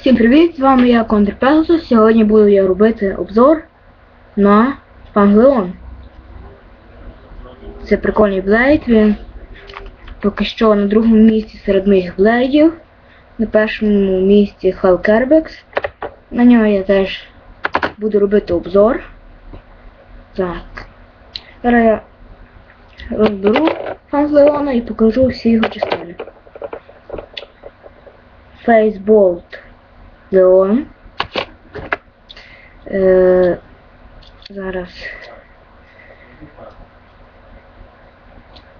Всім привіт! З вами я Кондр Пегасус. Сьогодні буду я робити обзор на Панглеон. Це прикольний блейд, він поки що на другому місці серед моїх блейдів. На першому місці Халкербекс. На нього я теж буду робити обзор. Так. Зараз я розберу Панглеона і покажу всі його частини. Фейсболт Леон. Е, зараз.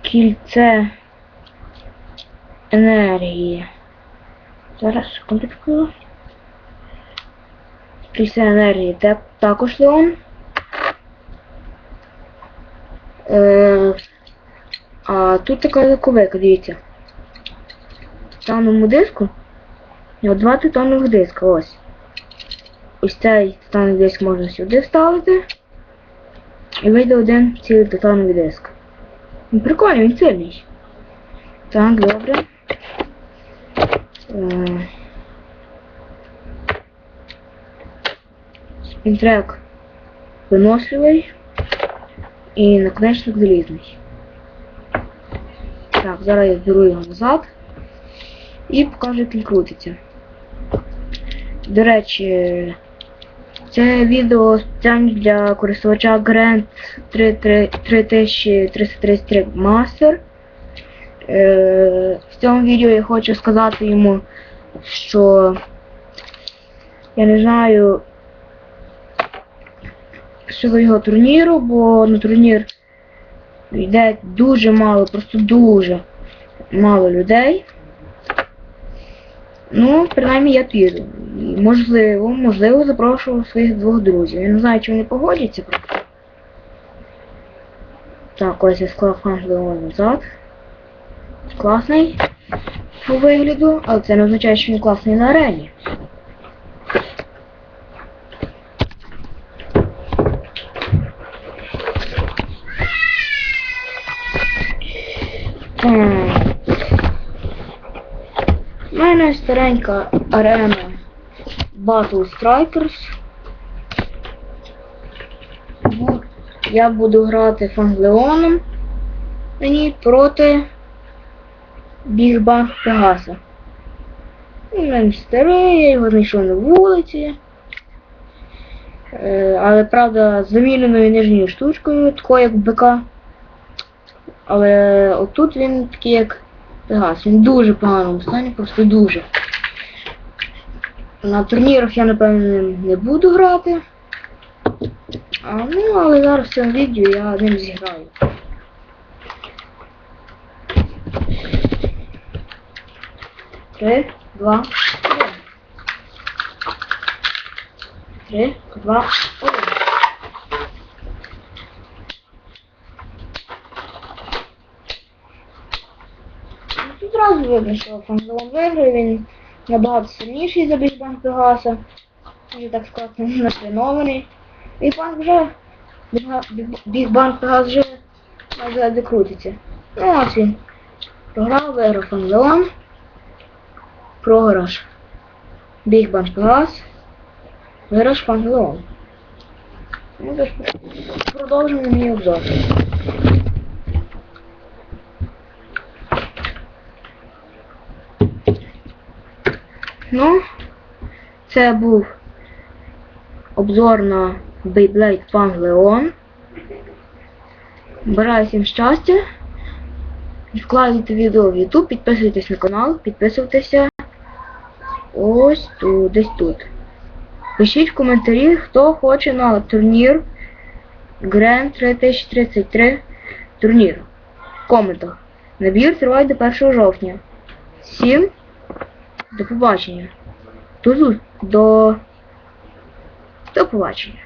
Кільце енергії. Зараз секундочку. Кільце енергії. Це також Леон. Е, а тут така лаковика, дивіться. В даному диску два титанових диска, ось. Ось цей титановий диск можна сюди вставити. І вийде один цілий титановий диск. Він прикольний, він сильний. Так, добре. Е, Спінтрек виносливий і наконечник залізний. Так, зараз я зберу його назад і покажу, як він крутиться. До речі, це відео спеціально для користувача Grand 3333 Master. Е, в цьому відео я хочу сказати йому, що я не знаю щодо його турніру, бо на турнір йде дуже мало, просто дуже мало людей. Ну, принаймні я піду. Можливо, можливо, запрошу своїх двох друзів. Я не знаю, чи вони погодяться. просто. Так, ось я склав Фанглеон назад. Класний по вигляду, але це не означає, що він класний на арені. У мене старенька арена Battle Strikers. Я буду грати Фанглеоном мені проти Бігбанг Пегаса. Він старий, я його знайшов на вулиці. Е, але правда з заміненою нижньою штучкою, такою як БК. Але отут він такий як Пегас. Він дуже поганому стані, просто дуже. На турнірах я, напевно, не буду грати. А, ну, але зараз в цьому відео я ним зіграю. Три, два, один. Три, два, один. Ну, Тут одразу видно, що Фанзелон виграє, він набагато сильніший за Бігбан Пегаса. Вже так сказати, натренований. Пан вже Бігбан Пегас вже майже крутиться. Ну ось він. Програв, виграв Фанзелон. Програш. Бігбан Пегас. Виграш Фанзелон. Ну, тож, продовжимо мій обзор. Ну, це був обзор на Beyblade Leon. Бажаю всім щастя. Вкладайте відео в YouTube, підписуйтесь на канал, підписуйтеся ось тут, десь тут. Пишіть в коментарі, хто хоче на турнір Grand 3033 турнір. В коментах. Набір триває до 1 жовтня. Всім до побачення. До, до, до побачення.